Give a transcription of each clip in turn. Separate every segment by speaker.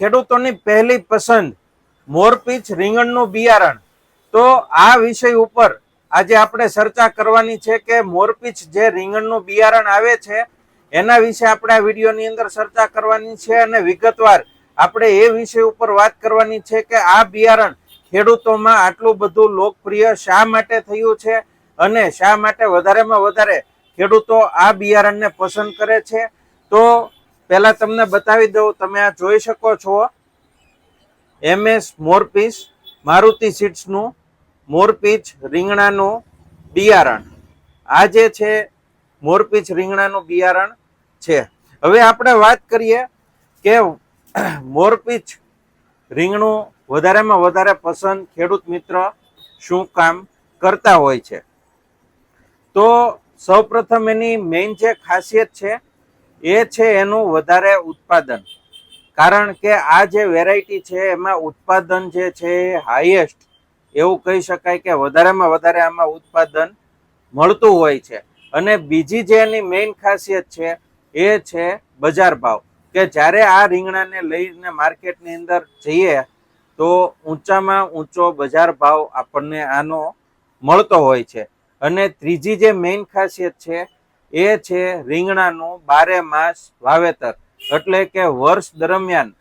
Speaker 1: ખેડૂતોની પહેલી પસંદ મોરપીચ રીંગણનું બિયારણ. તો આ વિષય ઉપર આજે આપણે ચર્ચા કરવાની છે કે મોરપીચ જે રીંગણનું બિયારણ આવે છે, એના વિશે આપણે આ વિડીયોની અંદર ચર્ચા કરવાની છે અને વિગતવાર આપણે એ વિષય ઉપર વાત કરવાની છે કે આ બિયારણ ખેડૂતોમાં આટલું બધું લોકપ્રિય શા માટે થયું છે અને શા માટે વધારેમાં વધારે ખેડૂતો આ બિયારણને પસંદ કરે છે. તો પહેલા તમને બતાવી દઉં, તમે આ જોઈ શકો છો. એમએસ મોરપીસ મારુતિ સીટ્સનું મોરપીચ રીંગણાનું બિયારણ. આ જે છે મોરપીચ રીંગણાનું બિયારણ છે. હવે આપણે વાત કરીએ કે મોરપીચ રીંગણું વધારેમાં વધારે પસંદ ખેડૂત મિત્ર શું કામ કરતા હોય છે? તો સૌપ્રથમ એની મેઇન જે ખાસિયત છે એ છે એનું વધારે ઉત્પાદન. કારણ કે આ જે વેરાયટી છે, એમાં ઉત્પાદન જે છે હાઈએસ્ટ એવું કહી શકાય કે વધારેમાં વધારે આમાં ઉત્પાદન મળતું હોય છે. અને બીજી જે એની મેઇન ખાસિયત છે, એ છે બજાર ભાવ. કે જ્યારે આ રીંગણાને લઈને માર્કેટની અંદર જઈએ, તો ઊંચામાં ઊંચો બજાર ભાવ આપણને આનો મળતો હોય છે. અને ત્રીજી જે મેઇન ખાસિયત છે એ છે રીંગણાનું બારે માસ વાવેતર. એટલે કે વર્ષ દરમિયાન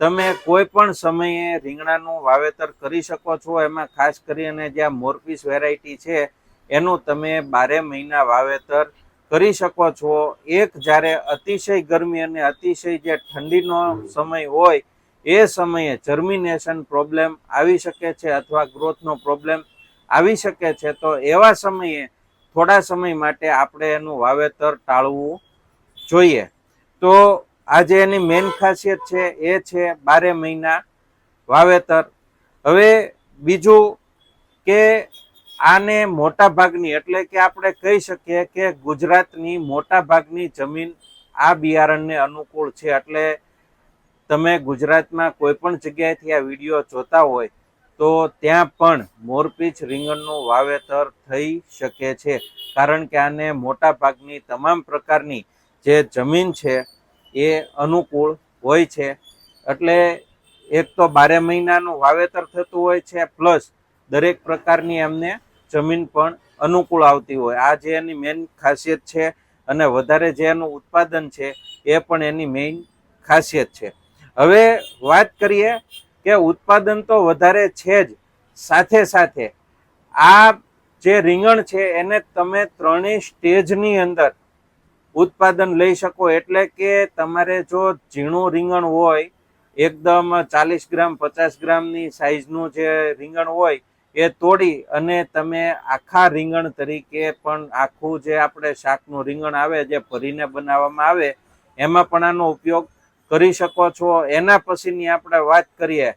Speaker 1: તમે કોઈ પણ સમયે રીંગણાનું વાવેતર કરી શકો છો. એમાં ખાસ કરીને જ્યાં મોરપીસ વેરાયટી છે, એનું તમે બારે મહિના વાવેતર કરી શકો છો. એક જ્યારે અતિશય ગરમી અને અતિશય જે ઠંડીનો સમય હોય, એ સમયે જર્મિનેશન પ્રોબ્લેમ આવી શકે છે અથવા ગ્રોથનો પ્રોબ્લેમ આવી શકે છે. તો એવા સમયે થોડા સમય માટે આપણે એનું વાવેતર ટાળવું જોઈએ. તો આજે એની મેઇન ખાસિયત છે, એ છે બારે મહિના વાવેતર. હવે બીજું કે આને મોટા ભાગની, એટલે કે આપણે કહી શકીએ કે ગુજરાતની મોટા ભાગની જમીન આ બિયારણને અનુકૂળ છે. એટલે તમે ગુજરાતમાં કોઈ પણ જગ્યાએથી આ વીડિયો જોતા હોય તો ત્યાં પણ મોરપીચ રીંગણનું વાવેતર થઈ શકે છે. કારણ કે આને મોટા ભાગની તમામ પ્રકારની જે જમીન છે એ અનુકૂળ હોય છે. એટલે એક તો બારે મહિનાનું વાવેતર થતું હોય છે, પ્લસ દરેક પ્રકારની એમને જમીન પણ અનુકૂળ આવતી હોય. આ જે એની મેઇન ખાસિયત છે અને વધારે જે એનું ઉત્પાદન છે એ પણ એની મેઇન ખાસિયત છે. હવે વાત કરીએ કે ઉત્પાદન તો વધારે છે જ. સાથે સાથે આ જે રીંગણ છે, એને તમે ત્રણેય સ્ટેજની અંદર ઉત્પાદન લઈ શકો. એટલે કે તમારે જો ઝીણું રીંગણ હોય, એકદમ ચાલીસ ગ્રામ, પચાસ ગ્રામની સાઈઝનું જે રીંગણ હોય, એ તોડી અને તમે આખા રીંગણ તરીકે પણ આખું જે આપણે શાકનું રીંગણ આવે, જે ભરીને બનાવવામાં આવે, એમાં પણ આનો ઉપયોગ કરી શકો છો. એના પછીની આપણે વાત કરીએ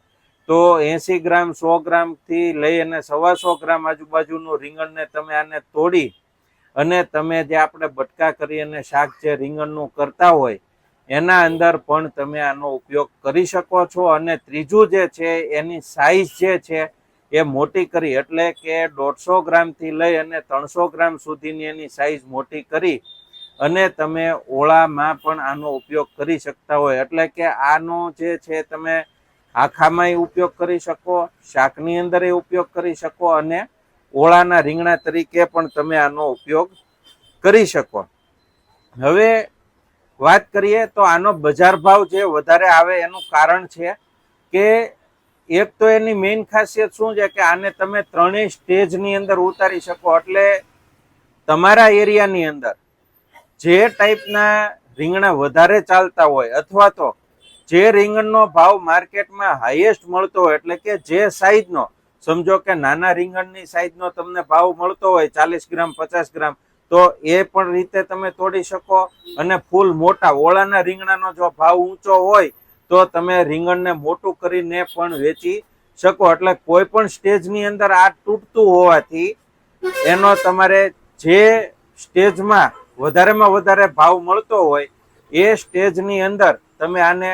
Speaker 1: તો એંસી ગ્રામ, સો ગ્રામથી લઈ અને સવા સો ગ્રામ આજુબાજુનું રીંગણને તમે આને તોડી અને તમે જે આપણે બટકા કરી અને શાક જે રીંગણનું કરતા હોય, એના અંદર પણ તમે આનો ઉપયોગ કરી શકો છો. અને ત્રીજું જે છે, એની સાઇઝ જે છે, એ મોટી કરી. એટલે કે દોઢસો ગ્રામથી લઈ અને ત્રણસો ગ્રામ સુધીની એની સાઈઝ મોટી કરી અને તમે ઓળામાં પણ આનો ઉપયોગ કરી શકતા હોય. એટલે કે આનો જે છે તમે આખામાંય ઉપયોગ કરી શકો, શાકની અંદર ઉપયોગ કરી શકો અને ઓળાના રીંગણા તરીકે પણ તમે આનો ઉપયોગ કરી શકો. હવે વાત કરીએ તો આનો બજાર ભાવ જે વધારે આવે એનું કારણ છે કે એક તો એની મેઇન ખાસિયત શું છે કે આને તમે ત્રણેય સ્ટેજની અંદર ઉતારી શકો. એટલે તમારા એરિયાની અંદર જે ટાઈપના રીંગણા વધારે ચાલતા હોય અથવા તો જે રીંગણનો ભાવ માર્કેટમાં હાઈએસ્ટ મળતો હોય એટલે કે જે સાઈઝનો સમજો કે નાના રીંગણની સાઈઝનો તમને ભાવ મળતો હોય ચાલીસ ગ્રામ, પચાસ ગ્રામ, તો એ પણ રીતે તમે તોડી શકો અને ફૂલ મોટા ઓળાના રીંગણાનો જો ભાવ ઊંચો હોય તો તમે રીંગણને મોટું કરીને પણ વેચી શકો. એટલે કોઈ પણ સ્ટેજની અંદર આ તૂટતું હોવાથી એનો તમારે જે સ્ટેજમાં વધારેમાં વધારે ભાવ મળતો હોય એ સ્ટેજની અંદર તમે આને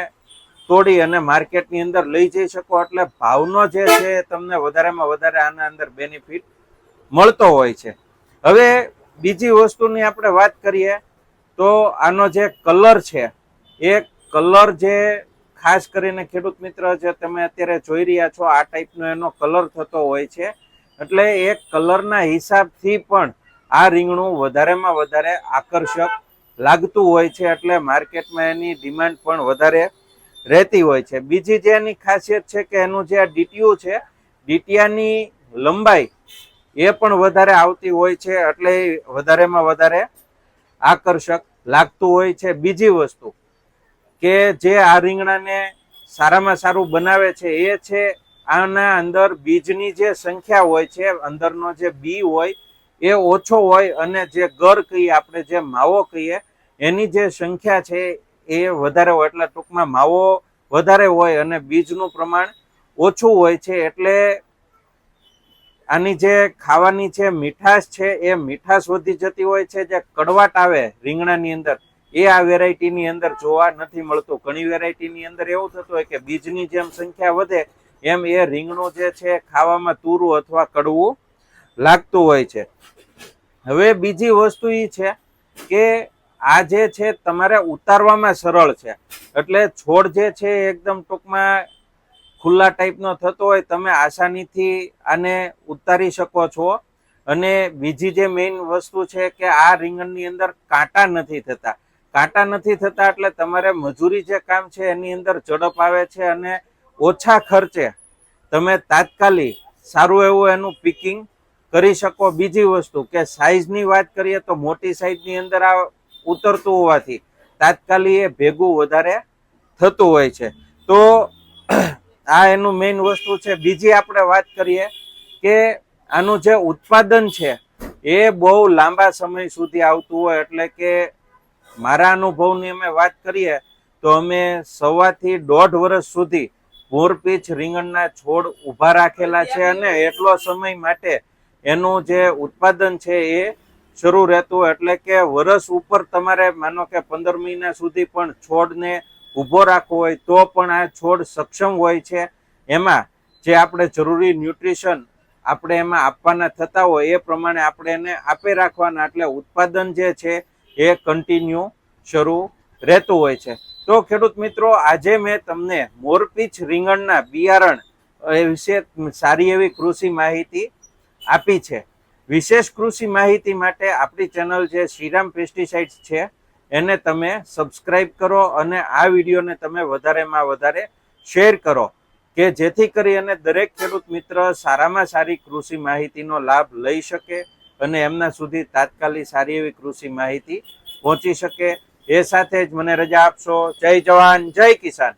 Speaker 1: તોડી અને માર્કેટની અંદર લઈ જઈ શકો. એટલે ભાવનો જે છે તમને વધારેમાં વધારે આના અંદર બેનિફિટ મળતો હોય છે. હવે બીજી વસ્તુની આપણે વાત કરીએ તો આનો જે કલર છે, એ કલર જે ખાસ કરીને ખેડૂત મિત્ર જે તમે અત્યારે જોઈ રહ્યા છો, આ ટાઈપનો એનો કલર થતો હોય છે. એટલે એ કલરના હિસાબથી પણ આ રીંગણું વધારેમાં વધારે આકર્ષક લાગતું હોય છે એટલે માર્કેટમાં એની ડિમાન્ડ પણ વધારે રહેતી હોય છે. બીજી જે એની ખાસિયત છે કે એનું જે આ ડીટીયું છે, ડીટીયાની લંબાઈ એ પણ વધારે આવતી હોય છે એટલે વધારેમાં વધારે આકર્ષક લાગતું હોય છે. બીજી વસ્તુ કે જે આ રીંગણાને સારામાં સારું બનાવે છે એ છે આના અંદર બીજની જે સંખ્યા હોય છે, અંદરનો જે બી હોય એ ઓછો હોય અને જે ગર કહીએ આપણે, જે માવો કહીએ, એની જે સંખ્યા છે એ વધારે હોય. એટલે ટૂંકમાં માવો વધારે હોય અને બીજનું પ્રમાણ ઓછું હોય છે. એટલે આની જે ખાવાની છે મીઠાશ છે, એ મીઠાશ વધી જતી હોય છે. જે કડવાટ આવે રીંગણાની અંદર, એ આ વેરાયટીની અંદર જોવા નથી મળતું. ઘણી વેરાયટીની અંદર એવું થતું હોય કે બીજની જેમ સંખ્યા વધે, એમ એ રીંગણું જે છે ખાવામાં તુરું અથવા કડવું લાગતું હોય છે. હવે બીજી વસ્તુ એ છે કે આ જે છે તમારે ઉતારવામાં સરળ છે. એટલે છોડ જે છે એકદમ ટૂંકમાં ખુલ્લા ટાઈપનો થતો હોય તમે આસાનીથી આને ઉતારી શકો છો. અને બીજી જે મેઇન વસ્તુ છે કે આ રીંગણની અંદર કાંટા નથી થતા. કાંટા નથી થતા એટલે તમારે મજૂરી જે કામ છે એની અંદર ઝડપ આવે છે અને ઓછા ખર્ચે તમે તાત્કાલિક સારું એવું એનું પિકિંગ કરી શકો. બીજી વસ્તુ કે સાઈઝની વાત કરીએ તો મોટી સાઈઝની અંદર આ ઉતરતું હોવાથી તાત્કાલિક એ ભેગું વધારે થતું હોય છે. તો આ એનું મેઇન વસ્તુ છે. બીજી આપણે વાત કરીએ કે આનું જે ઉત્પાદન છે એ બહુ લાંબા સમય સુધી આવતું હોય એટલે કે મારા અનુભવની અમે વાત કરીએ તો અમે સવાથી દોઢ વર્ષ સુધી મોરપીંછ રીંગણના છોડ ઊભા રાખેલા છે અને એટલો સમય માટે એનું જે ઉત્પાદન છે એ શરૂ રહેતું એટલે કે વર્ષ ઉપર તમારે માનો કે પંદર મહિના સુધી પણ છોડને ઊભો રાખવો હોય તો પણ આ છોડ સક્ષમ હોય છે. એમાં જે આપણે જરૂરી ન્યુટ્રિશન આપણે એમાં આપવાના થતા હોય એ પ્રમાણે આપણે એને આપી રાખવાના એટલે ઉત્પાદન જે છે એ કન્ટિન્યુ શરૂ રહેતું હોય છે. તો ખેડૂત મિત્રો, આજે મેં તમને મોરપીચ રીંગણના બિયારણ એ વિશે સારી એવી કૃષિ માહિતી આપી છે. વિશેષ કૃષિ માહિતી માટે આપણી ચેનલ જે શ્રીરામ પેસ્ટિસાઇડ્સ છે, એને તમે સબસ્ક્રાઇબ કરો અને આ વિડીયોને તમે વધારેમાં વધારે શેર કરો, કે જેથી કરી અને દરેક ખેડૂત મિત્ર સારામાં સારી કૃષિ માહિતીનો લાભ લઈ શકે અને એમના સુધી તાત્કાલિક સારી એવી કૃષિ માહિતી પહોંચી શકે. એ સાથે જ મને રજા આપશો. જય જવાન, જય કિસાન.